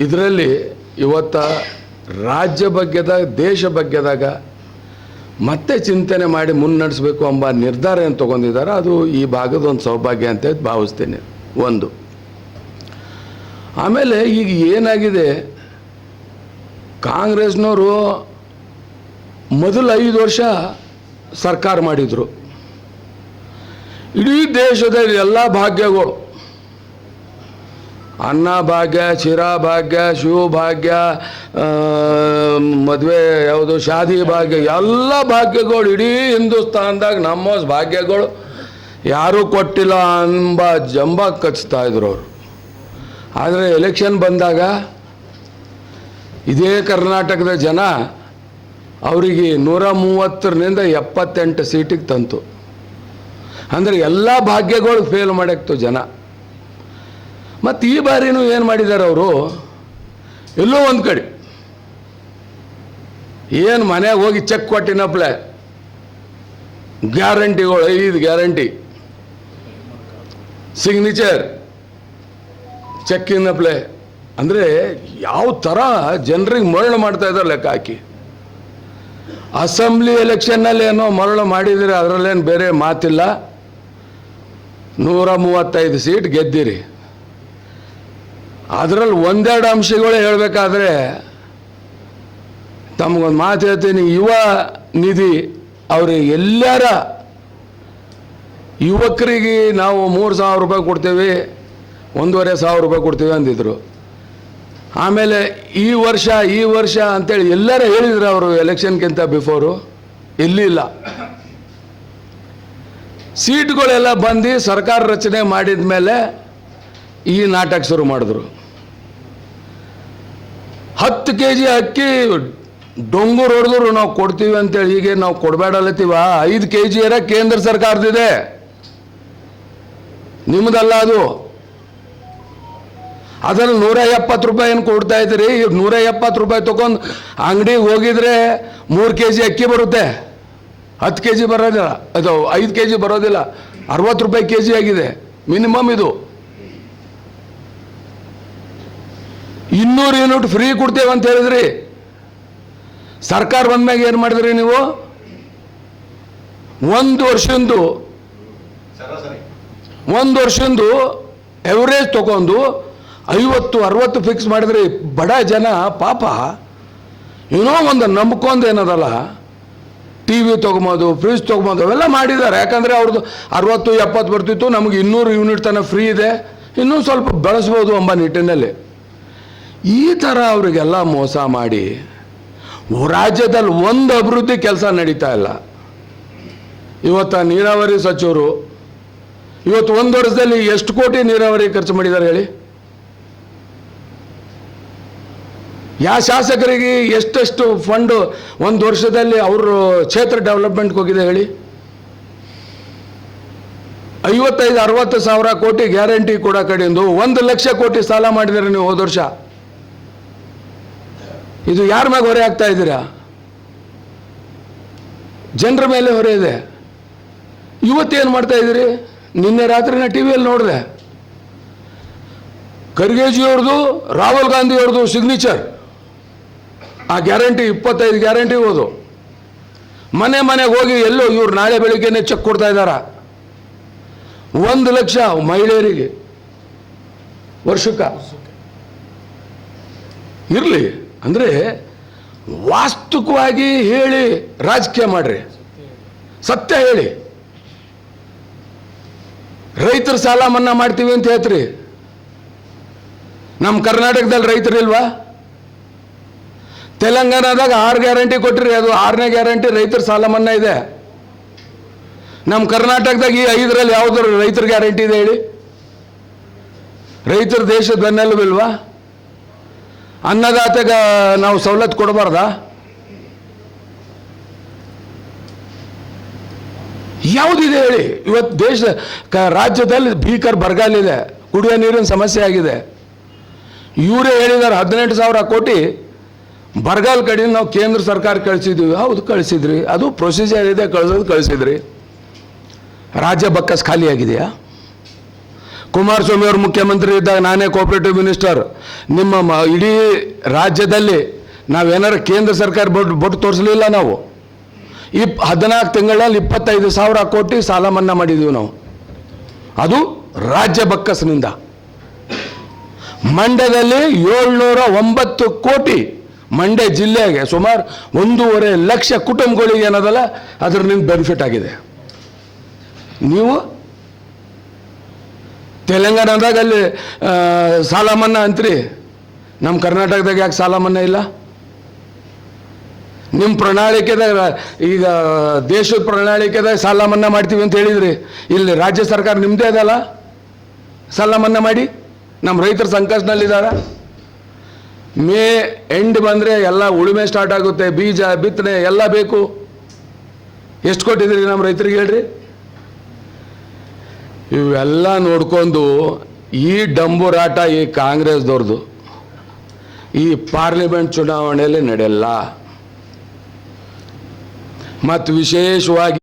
ಇದರಲ್ಲಿ ಇವತ್ತ ರಾಜ್ಯ ಬಗ್ಗೆದಾಗ, ದೇಶ ಬಗ್ಗೆದಾಗ ಮತ್ತೆ ಚಿಂತನೆ ಮಾಡಿ ಮುನ್ನಡೆಸಬೇಕು ಎಂಬ ನಿರ್ಧಾರ ಏನು ತೊಗೊಂಡಿದ್ದಾರೆ. ಅದು ಈ ಭಾಗದ ಒಂದು ಸೌಭಾಗ್ಯ ಅಂತ ಭಾವಿಸ್ತೇನೆ. ಒಂದು. ಆಮೇಲೆ ಈಗ ಏನಾಗಿದೆ? ಕಾಂಗ್ರೆಸ್ನವರು ಮೊದಲು ಐದು ವರ್ಷ ಸರ್ಕಾರ ಮಾಡಿದರು. ಇಡೀ ದೇಶದ ಎಲ್ಲ ಭಾಗ್ಯಗಳು ಅನ್ನ ಭಾಗ್ಯ ಶಿರಾ ಭಾಗ್ಯ ಶಿವ ಭಾಗ್ಯ ಮದುವೆ ಯಾವುದು, ಶಾದಿ ಭಾಗ್ಯ, ಎಲ್ಲ ಭಾಗ್ಯಗಳು ಇಡೀ ಹಿಂದೂಸ್ತಾನದಾಗ ನಮ್ಮ ಭಾಗ್ಯಗಳು. ಯಾರೂ ಕೊಟ್ಟಿಲ್ಲ ಅಂಬ ಜಂಬ ಕಚ್ತಾ ಇದ್ರು ಅವರು. ಆದರೆ ಎಲೆಕ್ಷನ್ ಬಂದಾಗ ಇದೇ ಕರ್ನಾಟಕದ ಜನ ಅವರಿಗೆ ನೂರ ಮೂವತ್ತರಿಂದ ಎಪ್ಪತ್ತೆಂಟು ಸೀಟಿಗೆ ತಂತು. ಅಂದರೆ ಎಲ್ಲ ಭಾಗ್ಯಗಳು ಫೇಲ್ ಮಾಡಕ್ತು ಜನ. ಮತ್ತು ಈ ಬಾರಿನೂ ಏನು ಮಾಡಿದ್ದಾರೆ ಅವರು? ಎಲ್ಲೋ ಒಂದು ಕಡೆ. ಏನು ಮನೆಗೆ ಹೋಗಿ ಚೆಕ್ ಕೊಟ್ಟಿನಪ್ಲೆ? ಗ್ಯಾರಂಟಿಗಳು ಐದು ಗ್ಯಾರಂಟಿ ಸಿಗ್ನೇಚರ್ ಚೆಕ್ಕಿನಪ್ಲೆ ಅಂದರೆ ಯಾವ ಥರ ಜನರಿಗೆ ಮರಳು ಮಾಡ್ತಾ ಇದ್ದಾರೆ ಲೆಕ್ಕ ಹಾಕಿ. ಅಸೆಂಬ್ಲಿ ಎಲೆಕ್ಷನ್ನಲ್ಲಿ ಏನೋ ಮರಳು ಮಾಡಿದರೆ, ಅದರಲ್ಲೇನು ಬೇರೆ ಮಾತಿಲ್ಲ. ನೂರ ಮೂವತ್ತೈದು ಸೀಟ್ ಗೆದ್ದಿರಿ. ಅದರಲ್ಲಿ ಒಂದೆರಡು ಅಂಶಗಳು ಹೇಳಬೇಕಾದ್ರೆ ತಮಗೊಂದು ಮಾತು ಹೇಳ್ತೀನಿ. ಯುವ ನಿಧಿ ಅವರು, ಎಲ್ಲರ ಯುವಕರಿಗೆ ನಾವು ಮೂರು ಸಾವಿರ ರೂಪಾಯಿ ಕೊಡ್ತೇವೆ, ಒಂದೂವರೆ ಸಾವಿರ ರೂಪಾಯಿ ಕೊಡ್ತೇವೆ ಅಂದಿದ್ರು. ಆಮೇಲೆ ಈ ವರ್ಷ ಈ ವರ್ಷ ಅಂತೇಳಿ ಎಲ್ಲರೂ ಹೇಳಿದ್ರು ಅವರು ಎಲೆಕ್ಷನ್ಗಿಂತ ಬಿಫೋರು. ಇಲ್ಲಿಲ್ಲ. ಇಲ್ಲ ಸೀಟ್ಗಳೆಲ್ಲ ಬಂದು ಸರ್ಕಾರ ರಚನೆ ಮಾಡಿದ ಮೇಲೆ ಈ ನಾಟಕ ಶುರು ಮಾಡಿದ್ರು. ಹತ್ತು ಕೆ ಜಿ ಅಕ್ಕಿ ಡೊಂಗೂರು ಹೊಡೆದ್ರು ನಾವು ಕೊಡ್ತೀವಿ ಅಂತೇಳಿ, ಹೀಗೆ ನಾವು ಕೊಡಬೇಡಲ್ಲತ್ತೀವ? ಐದು ಕೆ ಜಿ ಏರ ಕೇಂದ್ರ ಸರ್ಕಾರದಿದೆ ನಿಮ್ಮದಲ್ಲ ಅದು? ಅದರಲ್ಲಿ ನೂರ ಎಪ್ಪತ್ತು ರೂಪಾಯಿ ಏನು ಕೊಡ್ತಾ ಇದ್ದೀರಿ? ಈಗ ನೂರ ಎಪ್ಪತ್ತು ರೂಪಾಯಿ ತಗೊಂಡು ಅಂಗಡಿಗೆ ಹೋಗಿದ್ರೆ ಮೂರು ಕೆ ಜಿ ಅಕ್ಕಿ ಬರುತ್ತೆ. ಹತ್ತು ಕೆ ಜಿ ಬರೋದಿಲ್ಲ, ಅದು ಐದು ಕೆ ಜಿ ಬರೋದಿಲ್ಲ, ಅರವತ್ತು ರೂಪಾಯಿ ಕೆ ಜಿ ಆಗಿದೆ, ಮಿನಿಮಮ್ ಇದು. ಇನ್ನೂರು ಯೂನಿಟ್ ಫ್ರೀ ಕೊಡ್ತೇವೆ ಅಂತ ಹೇಳಿದ್ರಿ. ಸರ್ಕಾರ ಬಂದ್ಮ್ಯಾಗ ಏನು ಮಾಡಿದ್ರಿ ನೀವು? ಒಂದು ವರ್ಷಂದು ಒಂದು ವರ್ಷಂದು ಎವರೇಜ್ ತಗೊಂಡು ಐವತ್ತು, ಅರವತ್ತು ಫಿಕ್ಸ್ ಮಾಡಿದ್ರಿ. ಬಡ ಜನ ಪಾಪ. ಏನೋ ಒಂದು ನಂಬ್ಕೊಂಡು ಏನದಲ್ಲ? ಟಿ ವಿ ತೊಗೊಬೋದು ಫ್ರಿಜ್ ತೊಗೊಬೋದು, ಅವೆಲ್ಲ ಮಾಡಿದ್ದಾರೆ. ಯಾಕಂದರೆ ಅವ್ರದ್ದು ಅರವತ್ತು, ಎಪ್ಪತ್ತು ಬರ್ತಿತ್ತು. ನಮಗೆ ಇನ್ನೂರು ಯೂನಿಟ್ ತನಕ ಫ್ರೀ ಇದೆ. ಇನ್ನೂ ಸ್ವಲ್ಪ ಬೆಳೆಸ್ಬೋದು ಎಂಬ ನಿಟ್ಟಿನಲ್ಲಿ. ಈ ಥರ ಅವರಿಗೆಲ್ಲ ಮೋಸ ಮಾಡಿ ರಾಜ್ಯದಲ್ಲಿ ಒಂದು ಅಭಿವೃದ್ಧಿ ಕೆಲಸ ನಡೀತಾ ಇಲ್ಲ. ಇವತ್ತು ನೀರಾವರಿ ಸಚಿವರು, ಇವತ್ತು ಒಂದು ವರ್ಷದಲ್ಲಿ ಎಷ್ಟು ಕೋಟಿ ನೀರಾವರಿ ಖರ್ಚು ಮಾಡಿದ್ದಾರೆ ಹೇಳಿ? ಯಾವ ಶಾಸಕರಿಗೆ ಎಷ್ಟೆಷ್ಟು ಫಂಡು ಒಂದು ವರ್ಷದಲ್ಲಿ ಅವರು ಕ್ಷೇತ್ರ ಡೆವಲಪ್ಮೆಂಟ್ಗೆ ಹೋಗಿದೆ ಹೇಳಿ? ಐವತ್ತೈದು, ಅರವತ್ತು ಸಾವಿರ ಕೋಟಿ ಗ್ಯಾರಂಟಿ ಕೂಡ ಕಡೆಯಿಂದ ಒಂದು ಲಕ್ಷ ಕೋಟಿ ಸಾಲ ಮಾಡಿದ್ದಾರೆ ನೀವು ಹೋದ ವರ್ಷ. ಇದು ಯಾರ ಮ್ಯಾಗ ಹೊರೆ ಆಗ್ತಾ ಇದ್ದೀರಾ? ಜನರ ಮೇಲೆ ಹೊರೆ ಇದೆ. ಇವತ್ತು ಏನು ಮಾಡ್ತಾ ಇದ್ದೀರಿ? ನಿನ್ನೆ ರಾತ್ರಿ ನಾ ಟಿ ವಿಯಲ್ಲಿ ನೋಡಿದೆ ಖರ್ಗೆಜಿಯವ್ರದ್ದು ರಾಹುಲ್ ಗಾಂಧಿಯವ್ರದ್ದು ಸಿಗ್ನೇಚರ್ ಆ ಗ್ಯಾರಂಟಿ, ಇಪ್ಪತ್ತೈದು ಗ್ಯಾರಂಟಿ ಹೋದು. ಮನೆ ಮನೆಗೆ ಹೋಗಿ ಎಲ್ಲೋ ಇವ್ರು ನಾಳೆ ಬೆಳಿಗ್ಗೆನೆ ಚೆಕ್ ಕೊಡ್ತಾ ಇದ್ದಾರ? ಒಂದು ಲಕ್ಷ ಮಹಿಳೆಯರಿಗೆ ವರ್ಷಕ್ಕೆ. ಇರಲಿ. ಅಂದರೆ ವಾಸ್ತುಕವಾಗಿ ಹೇಳಿ ರಾಜಕೀಯ ಮಾಡ್ರಿ. ಸತ್ಯ ಹೇಳಿ. ರೈತರ ಸಾಲ ಮನ್ನಾ ಮಾಡ್ತೀವಿ ಅಂತ ಹೇಳ್ತೀರಿ. ನಮ್ಮ ಕರ್ನಾಟಕದಲ್ಲಿ ರೈತರಿಲ್ವಾ ತೆಲಂಗಾಣದಾಗ ಆರು ಗ್ಯಾರಂಟಿ ಕೊಟ್ಟಿರಿ, ಅದು ಆರನೇ ಗ್ಯಾರಂಟಿ ರೈತರ ಸಾಲ ಮನ್ನಾ ಇದೆ. ನಮ್ಮ ಕರ್ನಾಟಕದಾಗ ಈ ಐದರಲ್ಲಿ ಯಾವ್ದಾರು ರೈತರ ಗ್ಯಾರಂಟಿ ಇದೆ ಹೇಳಿ. ರೈತರ ದೇಶದ ಬೆನ್ನೆಲುಬಿಲ್ವಾ ಅನ್ನದಾತಗ ನಾವು ಸವಲತ್ತು ಕೊಡಬಾರ್ದ? ಯಾವುದಿದೆ ಹೇಳಿ? ಇವತ್ತು ದೇಶ ಕ ರಾಜ್ಯದಲ್ಲಿ ಭೀಕರ್ ಬರಗಾಲಿದೆ ಕುಡಿಯೋ ನೀರಿನ ಸಮಸ್ಯೆ ಆಗಿದೆ. ಇವರೇ ಹೇಳಿದ್ದಾರೆ ಹದಿನೆಂಟು ಸಾವಿರ ಕೋಟಿ ಬರಗಾಲ ಕಡೆ ನಾವು ಕೇಂದ್ರ ಸರ್ಕಾರ ಕಳಿಸಿದ್ದೀವಿ. ಹೌದು, ಕಳಿಸಿದ್ರಿ. ಅದು ಪ್ರೊಸೀಜರ್ ಇದೆ, ಕಳಿಸೋದು ಕಳಿಸಿದ್ರಿ. ರಾಜ್ಯ ಬಕ್ಕಸ್ ಖಾಲಿ ಆಗಿದೆಯಾ ಕುಮಾರಸ್ವಾಮಿ ಅವರು ಮುಖ್ಯಮಂತ್ರಿ ಇದ್ದಾಗ ನಾನೇ ಕೋಆಪರೇಟಿವ್ ಮಿನಿಸ್ಟರ್ ನಿಮ್ಮ ಇಡೀ ರಾಜ್ಯದಲ್ಲಿ ನಾವೇನಾರು ಕೇಂದ್ರ ಸರ್ಕಾರ ಬೊಟ್ಟು ಬೊಟ್ಟು ತೋರಿಸಲಿಲ್ಲ ನಾವು. ಇಪ್, ಹದಿನಾಲ್ಕು ತಿಂಗಳಲ್ಲಿ ಇಪ್ಪತ್ತೈದು ಸಾವಿರ ಕೋಟಿ ಸಾಲ ಮನ್ನಾ ಮಾಡಿದ್ದೀವಿ ನಾವು. ಅದು ರಾಜ್ಯ ಬಕ್ಕಸ್ನಿಂದ. ಮಂಡ್ಯದಲ್ಲಿ ಏಳ್ನೂರ ಒಂಬತ್ತು ಕೋಟಿ ಮಂಡ್ಯ ಜಿಲ್ಲೆಗೆ ಸುಮಾರು ಒಂದೂವರೆ ಲಕ್ಷ ಕುಟುಂಬಗಳಿಗೆ ಏನದಲ್ಲ ಅದರಿಂದ ಬೆನಿಫಿಟ್ ಆಗಿದೆ. ನೀವು ತೆಲಂಗಾಣದಾಗ ಅಲ್ಲಿ ಸಾಲ ಮನ್ನಾ ಅಂತ್ರಿ. ನಮ್ಮ ಕರ್ನಾಟಕದಾಗ ಯಾಕೆ ಸಾಲ ಮನ್ನಾ ಇಲ್ಲ? ನಿಮ್ಮ ಪ್ರಣಾಳಿಕೆದಾಗ, ಈಗ ದೇಶದ ಪ್ರಣಾಳಿಕೆದಾಗ ಸಾಲ ಮನ್ನಾ ಮಾಡ್ತೀವಿ ಅಂತ ಹೇಳಿದ್ರಿ. ಇಲ್ಲಿ ರಾಜ್ಯ ಸರ್ಕಾರ ನಿಮ್ಮದೇ ಅದಲ್ಲ? ಸಾಲ ಮನ್ನಾ ಮಾಡಿ? ನಮ್ಮ ರೈತರು ಸಂಕಷ್ಟದಲ್ಲಿದ್ದಾರ ಮೇ ಎಂಡ್ ಬಂದರೆ ಎಲ್ಲ ಉಳುಮೆ ಸ್ಟಾರ್ಟ್ ಆಗುತ್ತೆ, ಬೀಜ, ಬಿತ್ತನೆ ಎಲ್ಲ ಬೇಕು. ಎಷ್ಟು ಕೊಟ್ಟಿದ್ದೀರಿ ನಮ್ಮ ರೈತರಿಗೆ ಹೇಳ್ರಿ? ಇವೆಲ್ಲ ನೋಡ್ಕೊಂಡು ಈ ಡಂಬುರಾಟ ಈ ಕಾಂಗ್ರೆಸ್ದವ್ರದ್ದು ಈ ಪಾರ್ಲಿಮೆಂಟ್ ಚುನಾವಣೆಯಲ್ಲಿ ನಡೆಯಲ್ಲ. ಮತ್ತು ವಿಶೇಷವಾಗಿ